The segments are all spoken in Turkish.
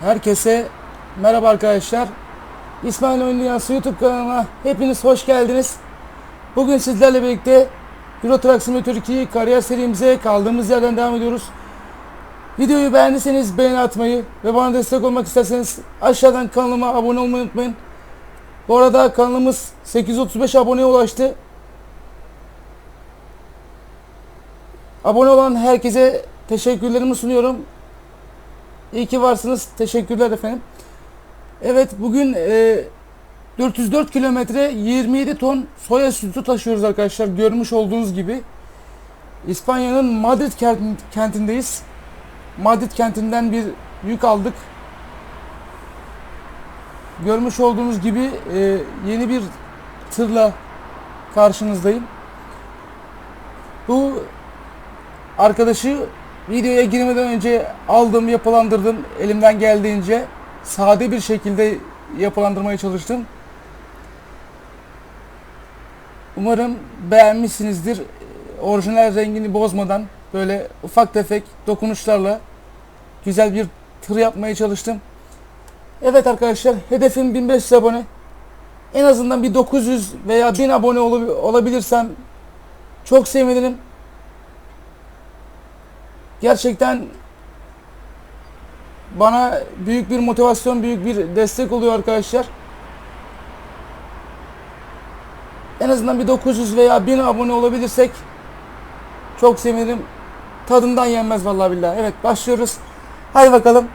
Herkese merhaba arkadaşlar. İsmail Oyun Dünyası YouTube kanalına hepiniz hoş geldiniz. Bugün sizlerle birlikte Euro Truck Simulator 2 kariyer serimize kaldığımız yerden devam ediyoruz. Videoyu beğendiyseniz beğeni atmayı ve bana destek olmak isterseniz aşağıdan kanalıma abone olmayı unutmayın. Bu arada kanalımız 835 aboneye ulaştı. Abone olan herkese teşekkürlerimi sunuyorum. İyi ki varsınız. Teşekkürler efendim. Evet bugün e, 404 kilometre 27 ton soya sütü taşıyoruz arkadaşlar. Görmüş olduğunuz gibi. İspanya'nın Madrid kent- kentindeyiz. Madrid kentinden bir yük aldık. Görmüş olduğunuz gibi e, yeni bir tırla karşınızdayım. Bu arkadaşı videoya girmeden önce aldım, yapılandırdım. Elimden geldiğince sade bir şekilde yapılandırmaya çalıştım. Umarım beğenmişsinizdir. Orijinal rengini bozmadan böyle ufak tefek dokunuşlarla güzel bir tır yapmaya çalıştım. Evet arkadaşlar hedefim 1500 abone. En azından bir 900 veya 1000 abone ol- olabilirsem çok sevinirim. Gerçekten bana büyük bir motivasyon, büyük bir destek oluyor arkadaşlar. En azından bir 900 veya 1000 abone olabilirsek çok sevinirim. Tadından yenmez vallahi billahi. Evet başlıyoruz. Hadi bakalım.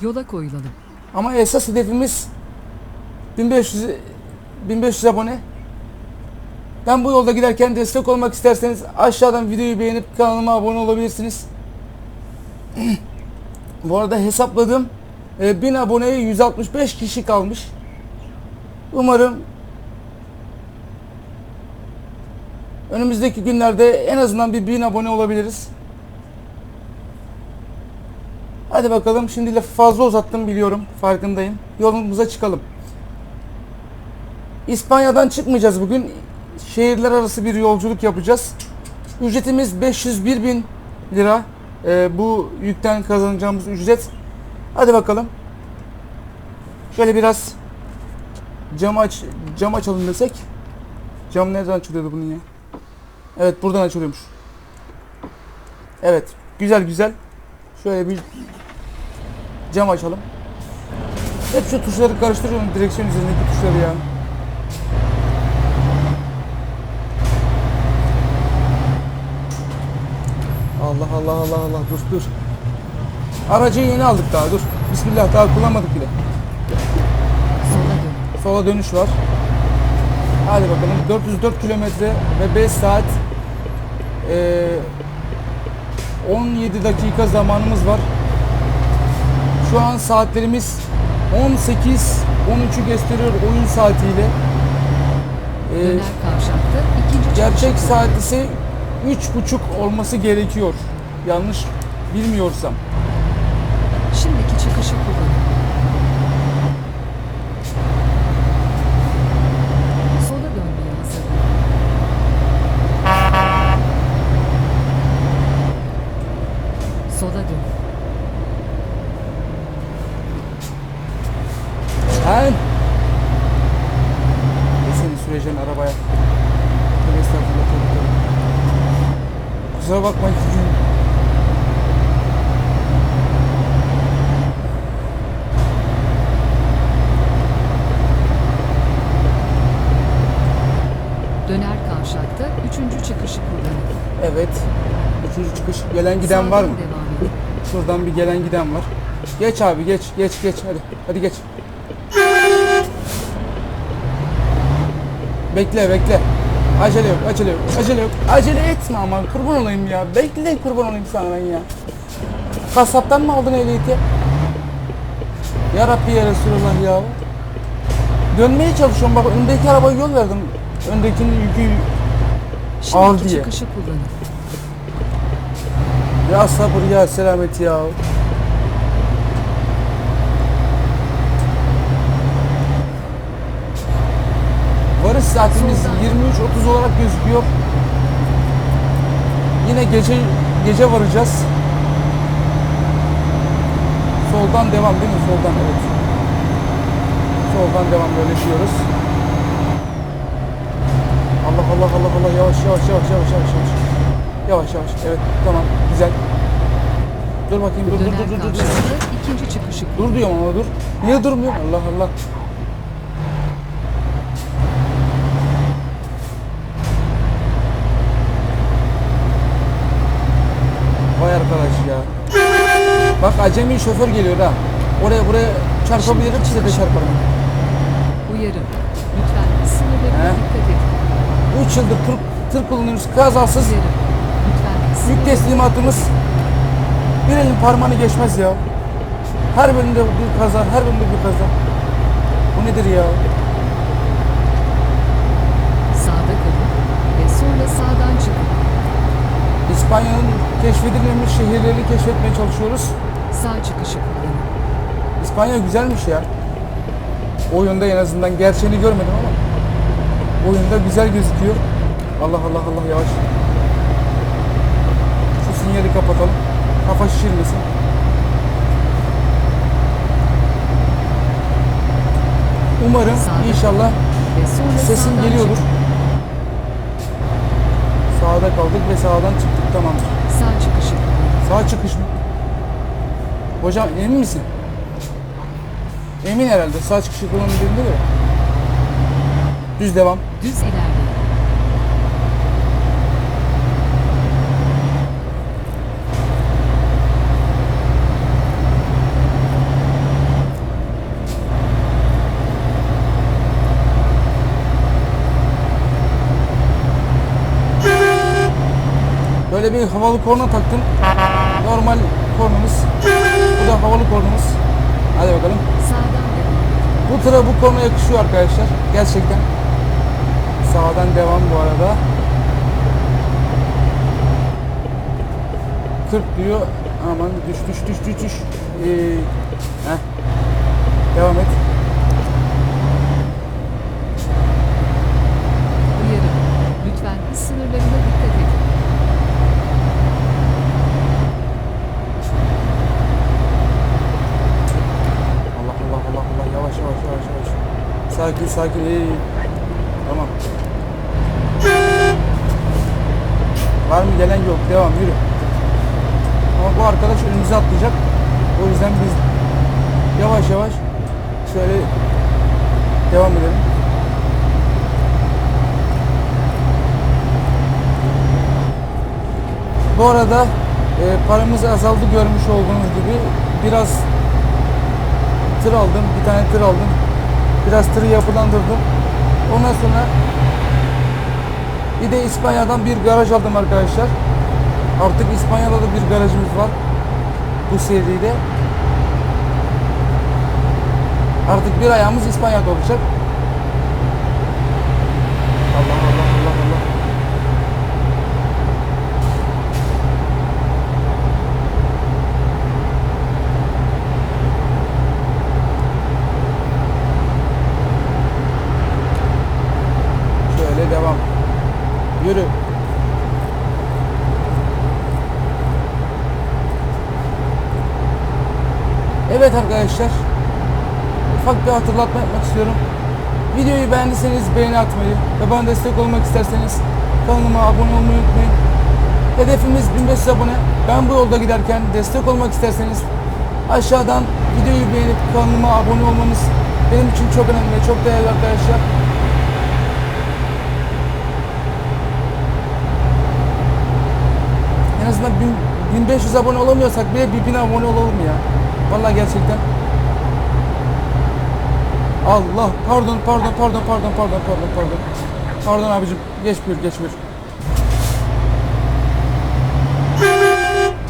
Yola koyulalım. Ama esas hedefimiz 1500 1500 abone. Ben bu yolda giderken destek olmak isterseniz aşağıdan videoyu beğenip kanalıma abone olabilirsiniz. bu arada hesapladım. E, 1000 aboneye 165 kişi kalmış. Umarım önümüzdeki günlerde en azından bir 1000 abone olabiliriz. Hadi bakalım şimdi lafı fazla uzattım biliyorum farkındayım. Yolumuza çıkalım. İspanya'dan çıkmayacağız bugün. Şehirler arası bir yolculuk yapacağız. Ücretimiz 501 bin lira. Ee, bu yükten kazanacağımız ücret. Hadi bakalım. Şöyle biraz cam aç cam açalım desek. Cam nereden açılıyordu bunun ya? Evet buradan açılıyormuş. Evet güzel güzel. Şöyle bir cam açalım. Hep şu tuşları karıştırıyorum direksiyon üzerindeki tuşları ya. Allah Allah Allah Allah dur dur. Aracı yeni aldık daha dur. Bismillah daha kullanmadık bile. Sola dön. Sola dönüş var. Hadi bakalım 404 kilometre ve 5 saat eee, 17 dakika zamanımız var. Şu an saatlerimiz 18 13'ü gösteriyor oyun saatiyle. Eee, Döner kavşakta ikinci gerçek saat ise 3.30 olması gerekiyor. Yanlış bilmiyorsam. Şimdiki çıkışı kullanın. Sola dönmeye hazır. Sola dön. Sen ne seni süreceksin arabaya? Tövbe estağfurullah, tövbe tövbe. Kusura bakma gideyim. Döner kavşakta üçüncü çıkışı kullanın. Evet. Üçüncü çıkış. Gelen giden var mı? Devam edin. Şuradan bir gelen giden var. Geç abi geç geç geç hadi. Hadi geç. Bekle bekle. Acele yok acele yok acele yok. Acele etme ama kurban olayım ya. Bekle kurban olayım sana ben ya. Kasaptan mı aldın ehliyeti? Ya Rabbi ya Resulallah ya. Dönmeye çalışıyorum bak öndeki arabaya yol verdim. Öndekinin yükü Ağır Şimdiki diye. çıkışı kullanın. Ya sabır ya selamet ya. Varış saatimiz Soldan. 23.30 olarak gözüküyor. Yine gece gece varacağız. soldan devam değil mi? Soldan evet. Soldan devam böyle diyoruz. Allah Allah Allah Allah yavaş yavaş yavaş yavaş yavaş yavaş. Yavaş yavaş. Evet tamam güzel. Dur bakayım dur dur dur dur dur. ikinci çıkışı Dur diyorum ama dur. Niye durmuyor? Allah Allah. Vay arkadaş ya. Bak acemi şoför geliyor ha. Oraya buraya çarpabilirim size de çarparım. Uyarı. Lütfen sınırlarına He? dikkat edin. 3 yıldır tır, tır kullanıyoruz. Kazasız Uyarı. Lütfen yük sınırlarına teslimatımız bir elin parmağını geçmez ya. Her bölümde bir kaza, her bölümde bir kaza. Bu nedir ya? Sağda kalın ve sonra sağdan çıkın. İspanya'nın keşfedilmemiş şehirlerini keşfetmeye çalışıyoruz. Sağ çıkışı kullanın. İspanya güzelmiş ya. Oyunda en azından gerçeğini görmedim ama oyunda güzel gözüküyor. Allah Allah Allah yavaş. Şu sinyali kapatalım. Kafa şişirmesin. Umarım Sağda. inşallah sesim geliyordur. Sağda kaldık ve sağdan çıktık tamamdır. Sağ çıkışı. Sağ çıkış mı? Hocam emin misin? Emin herhalde. Sağ çıkışı kullanıldığında da. Düz devam. Düz ilerleyin. Böyle bir havalı korna taktım. Normal kornamız. Bu da havalı kornamız. Hadi bakalım. Sağdan devam. Bu tıra bu korna yakışıyor arkadaşlar. Gerçekten. Sağdan devam bu arada. 40 diyor. Aman düş düş düş düş düş. Ee, heh. Devam et. Uyarı. Lütfen hız sınırlarına dikkat edin. Allah Allah Allah Allah yavaş yavaş yavaş yavaş. Sakin sakin iyi. Tamam. Var mı gelen yok devam yürü. Ama bu arkadaş önümüze atlayacak. O yüzden biz yavaş yavaş şöyle devam edelim. Bu arada e, paramız azaldı görmüş olduğunuz gibi biraz tır aldım. Bir tane tır aldım. Biraz tırı yapılandırdım. Ondan sonra bir de İspanya'dan bir garaj aldım arkadaşlar. Artık İspanya'da da bir garajımız var. Bu seride. Artık bir ayağımız İspanya'da olacak. Allah Allah Allah Allah. Şöyle devam. Yürü. Evet arkadaşlar. Ufak bir hatırlatma yapmak istiyorum. Videoyu beğendiyseniz beğeni atmayı ve bana destek olmak isterseniz kanalıma abone olmayı unutmayın. Hedefimiz 1500 abone. Ben bu yolda giderken destek olmak isterseniz aşağıdan videoyu beğenip kanalıma abone olmanız benim için çok önemli ve çok değerli arkadaşlar. En azından bin- 1500 abone olamıyorsak bile bir 1000 abone olalım ya. Vallahi gerçekten. Allah pardon pardon pardon pardon pardon pardon pardon. Pardon abicim geç buyur geç buyur.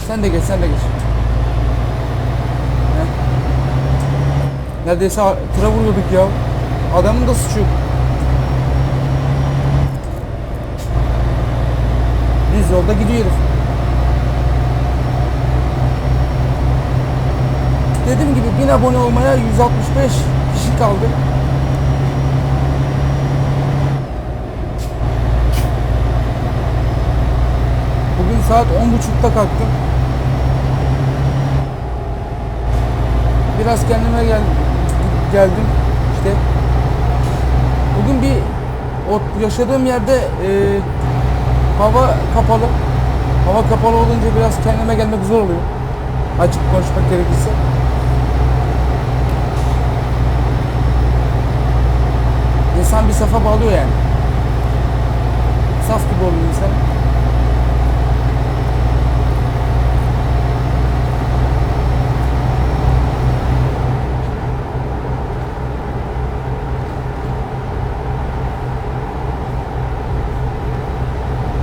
Sen de geç sen de geç. Heh. Neredeyse tıra vuruyorduk ya. Adamın da suçu yok. Düz yolda gidiyor herif. Dediğim gibi 1000 abone olmaya 165 kaldı. Bugün saat 10.30'da kalktım. Biraz kendime gel geldim işte. Bugün bir yaşadığım yerde e, hava kapalı. Hava kapalı olunca biraz kendime gelmek zor oluyor. Açık konuşmak gerekirse. İnsan bir safa bağlıyor yani. Saf gibi oluyor insan.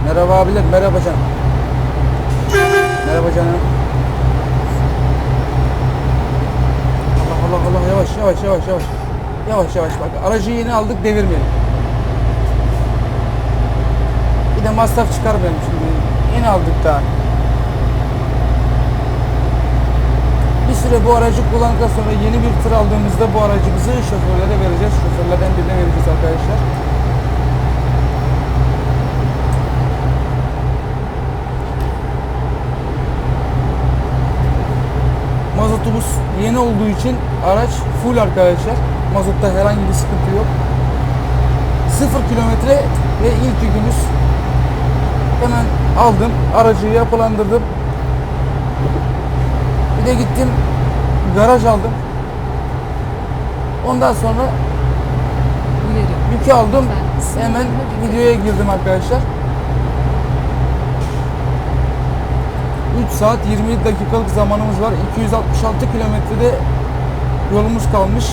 Merhaba abiler, merhaba canım. Merhaba canım. Allah Allah Allah yavaş yavaş yavaş yavaş. Yavaş yavaş bak aracı yeni aldık devirmeyelim. Bir de masraf çıkarmayalım şimdi. Yeni aldık daha. Bir süre bu aracı kullandıktan sonra yeni bir tır aldığımızda bu aracımızı şoförlere vereceğiz. Şoförlerden birine vereceğiz arkadaşlar. Mazotumuz yeni olduğu için araç full arkadaşlar. Mazotta herhangi bir sıkıntı yok. Sıfır kilometre ve ilk yükümüz. Hemen aldım. Aracı yapılandırdım. Bir de gittim garaj aldım. Ondan sonra yükü aldım. Hemen videoya girdim arkadaşlar. 3 saat 27 dakikalık zamanımız var. 266 kilometrede yolumuz kalmış.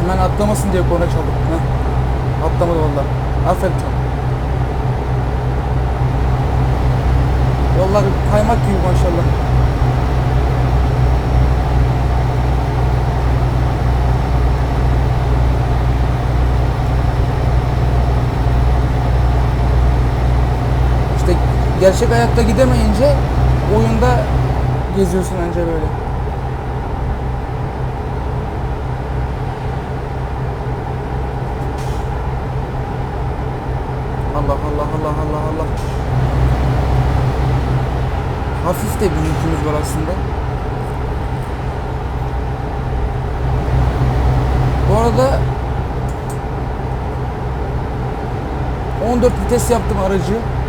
Hemen atlamasın diye korna çaldım. Heh. Atlamadı valla. Aferin sana. Yollar kaymak gibi maşallah. İşte gerçek hayatta gidemeyince oyunda geziyorsun anca böyle. Allah Allah Allah Allah Allah. Hafif de bir yükümüz var aslında. Bu arada 14 vites yaptım aracı.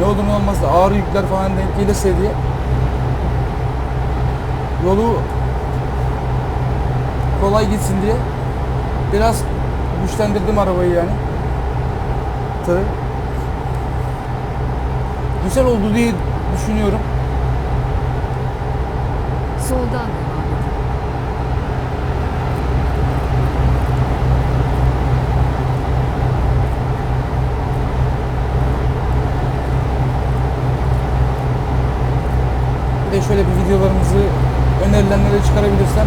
Ne olur ne olmaz da ağır yükler falan denk gelirse diye. Yolu kolay gitsin diye biraz güçlendirdim arabayı yani. Tırı. Güzel oldu diye düşünüyorum. Soldan devam edin. Bir de şöyle bir videolarımızı önerilenlere çıkarabilirsem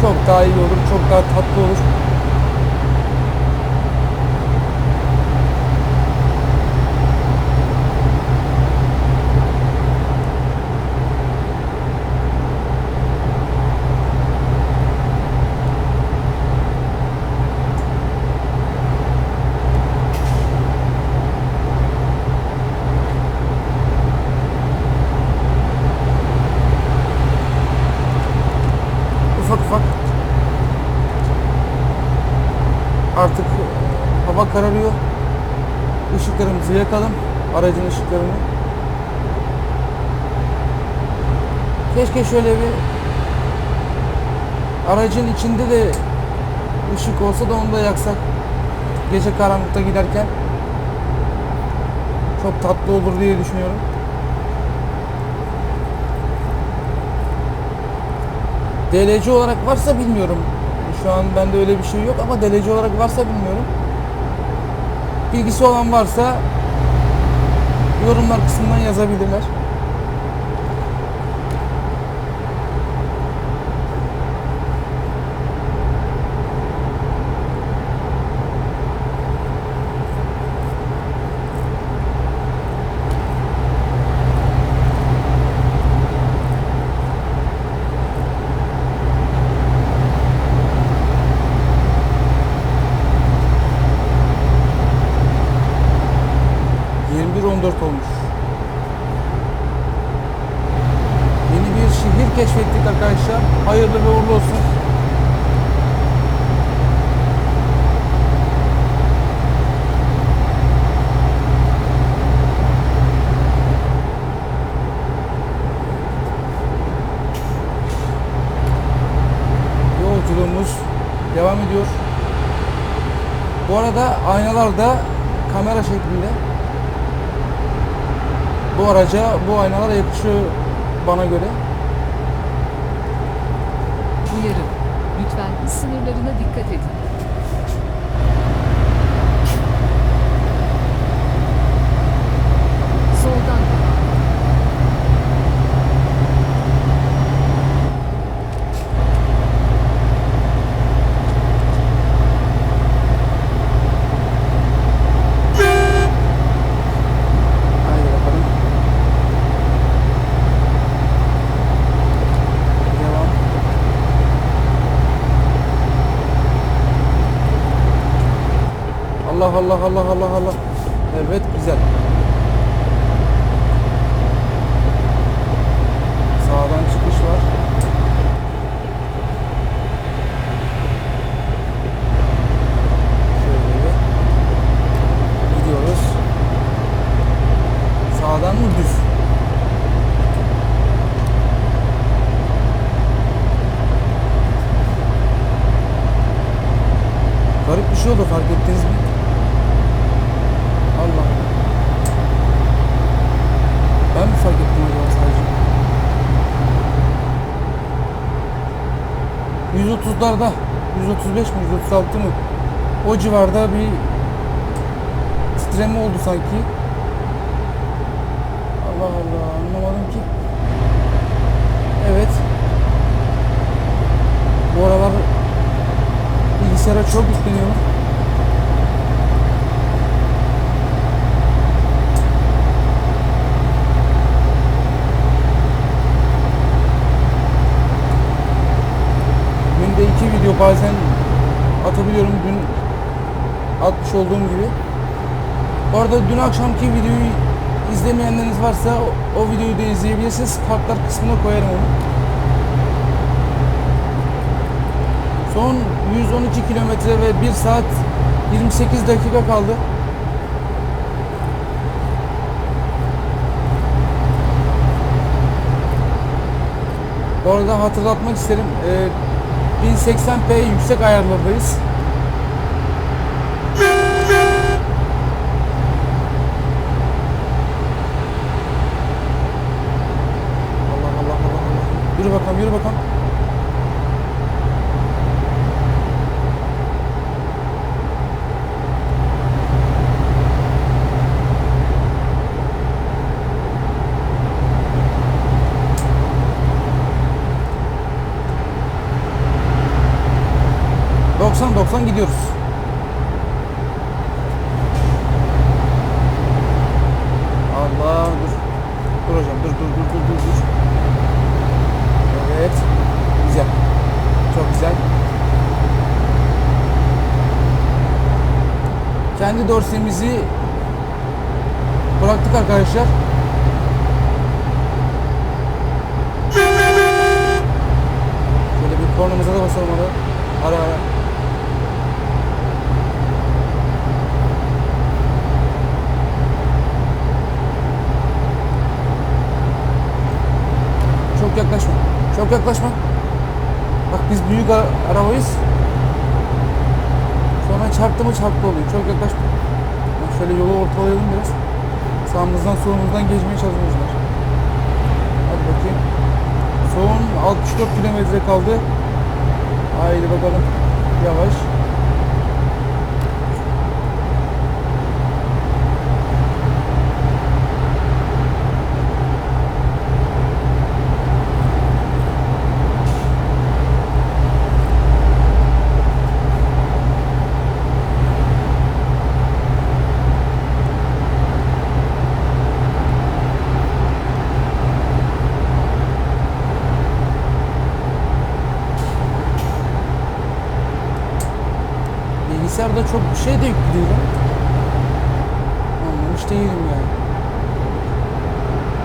çok daha iyi olur, çok daha tatlı olur. ufak ufak artık hava kararıyor. Işıklarımızı yakalım. Aracın ışıklarını. Keşke şöyle bir aracın içinde de ışık olsa da onu da yaksak. Gece karanlıkta giderken çok tatlı olur diye düşünüyorum. DLC olarak varsa bilmiyorum. Şu an bende öyle bir şey yok ama DLC olarak varsa bilmiyorum. Bilgisi olan varsa yorumlar kısmından yazabilirler. Keşfettik arkadaşlar. Hayırlı ve uğurlu olsun. Yolculuğumuz devam ediyor. Bu arada aynalar da kamera şeklinde. Bu araca bu aynalar yakışıyor bana göre. Uyarı. Lütfen hız sınırlarına dikkat edin. Soldan devam. Haydi bakalım. Devam. Allah Allah Allah Allah. Evet güzel. Sağdan çıkış var. Şöyle gidiyoruz. Sağdan mı düz? Garip bir şey oldu fark ettiniz mi? Allah Allah. Ben mi fark ettim acaba sadece? 130'larda 135 mi 136 mı? O civarda bir titreme oldu sanki. Allah Allah anlamadım ki. Evet. Bu aralar bilgisayara çok yükleniyorum. Bazen atabiliyorum dün atmış olduğum gibi. Bu arada dün akşamki videoyu izlemeyenleriniz varsa o, o videoyu da izleyebilirsiniz. Kartlar kısmına koyarım onu. Son 112 kilometre ve 1 saat 28 dakika kaldı. Bu arada hatırlatmak isterim. Ee, 1080p yüksek ayarlardayız. Allah Allah Allah Allah. Yürü bakalım yürü bakalım. Doksan gidiyoruz. Allah dur. Dur hocam dur dur dur dur dur. Evet. Güzel. Çok güzel. Kendi dorsemizi bıraktık arkadaşlar. Şöyle bir kornamıza da basalım ara. Ara yaklaşma. Çok yaklaşma. Bak biz büyük ara- arabayız. Sonra çarptı mı çarptı oluyor. Çok yaklaşma. Bak şöyle yolu ortalayalım biraz. Sağımızdan solumuzdan geçmeye çalışıyoruz. Hadi bakayım. Son 64 kilometre kaldı. Haydi bakalım. Yavaş. Bilgisayarda çok bir şey de yüklü değil. ha. Anlamış değilim yani.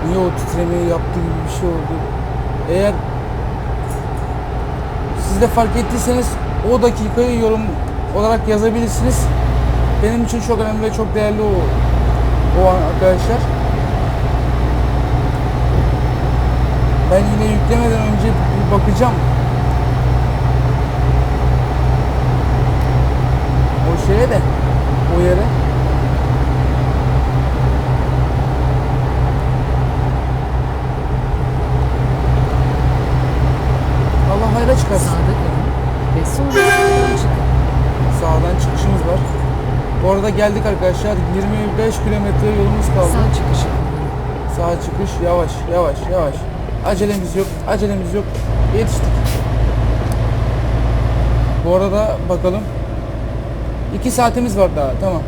niye o titremeyi yaptı gibi bir şey oldu. Eğer siz de fark ettiyseniz o dakikayı yorum olarak yazabilirsiniz. Benim için çok önemli ve çok değerli o, o an arkadaşlar. Ben yine yüklemeden önce bir bakacağım. O şeye de o yere. Allah hayra çıkarsın. Sağda kalın ve sonra sağdan çıkın. Sağdan çıkışımız var. Arada geldik arkadaşlar. 25 kilometre yolumuz kaldı. Sağ kullanın. Sağ çıkış yavaş yavaş yavaş. Acelemiz yok. Acelemiz yok. Yetiştik. Bu arada bakalım. 2 saatimiz var daha. Tamam.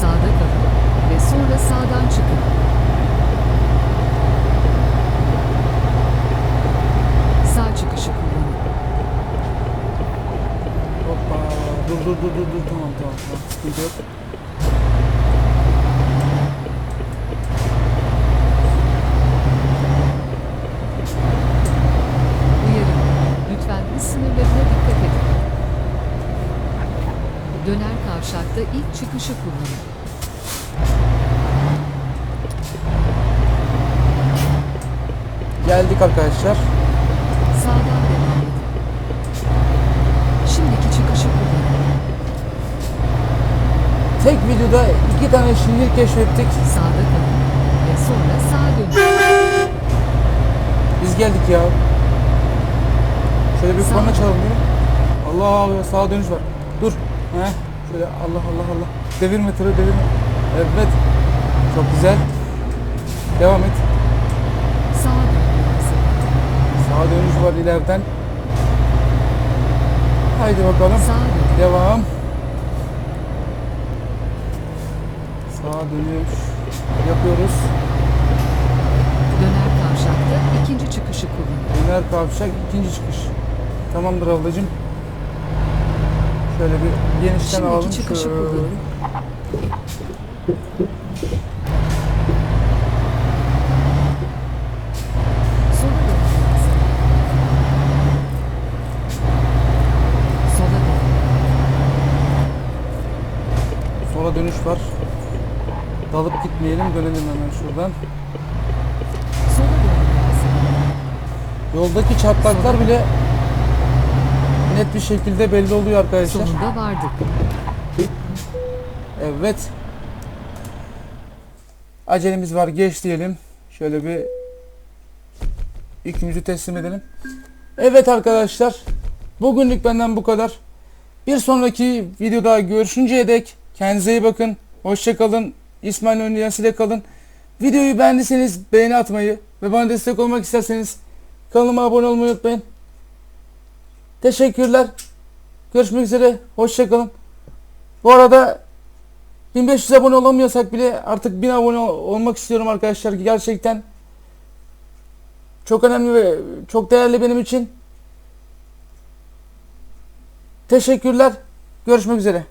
Sağda kalın ve sonra sağdan çıkın. Sağ çıkışı kullanın. Hoppa. Dur dur dur dur dur. Tamam tamam tamam. Sıkıntı yok. Uyarın. Lütfen hız sınırlarına dikkat edin. Döner kavşakta ilk çıkışı kullanın. Geldik arkadaşlar. Sağdan devam edin. Şimdiki çıkışı kullanın. Tek videoda iki tane şiir keşfettik. Sağda kalın ve sonra sağa dönün. Biz geldik ya. Şöyle bir Sağ- korna ya. Allah Allah sağa dönüş var. Dur. Heh. Şöyle Allah Allah Allah. Devirme tırı devirme. Evet. Çok güzel. Devam et. Sağa dönün. Sağa dönüş var ileriden. Haydi bakalım. Sağa. Devam. Sağa dönüş yapıyoruz. Döner kavşakta ikinci çıkışı kullanın. Döner kavşak ikinci çıkış. Tamamdır ablacığım. Şöyle bir genişten Şimdiki alalım. Şöyle. kullanın. Sola dönün. Sola dönüş var. Dalıp gitmeyelim dönelim hemen şuradan. Yoldaki çatlaklar bile net bir şekilde belli oluyor arkadaşlar. Sonunda vardık. Evet. Acelemiz var geç diyelim. Şöyle bir yükümüzü teslim edelim. Evet arkadaşlar. Bugünlük benden bu kadar. Bir sonraki videoda görüşünceye dek kendinize iyi bakın. Hoşçakalın. İsmail Önlüyası ile kalın. Videoyu beğendiyseniz beğeni atmayı ve bana destek olmak isterseniz kanalıma abone olmayı unutmayın. Teşekkürler. Görüşmek üzere. Hoşçakalın. Bu arada 1500 abone olamıyorsak bile artık 1000 abone ol- olmak istiyorum arkadaşlar. Gerçekten çok önemli ve çok değerli benim için. Teşekkürler. Görüşmek üzere.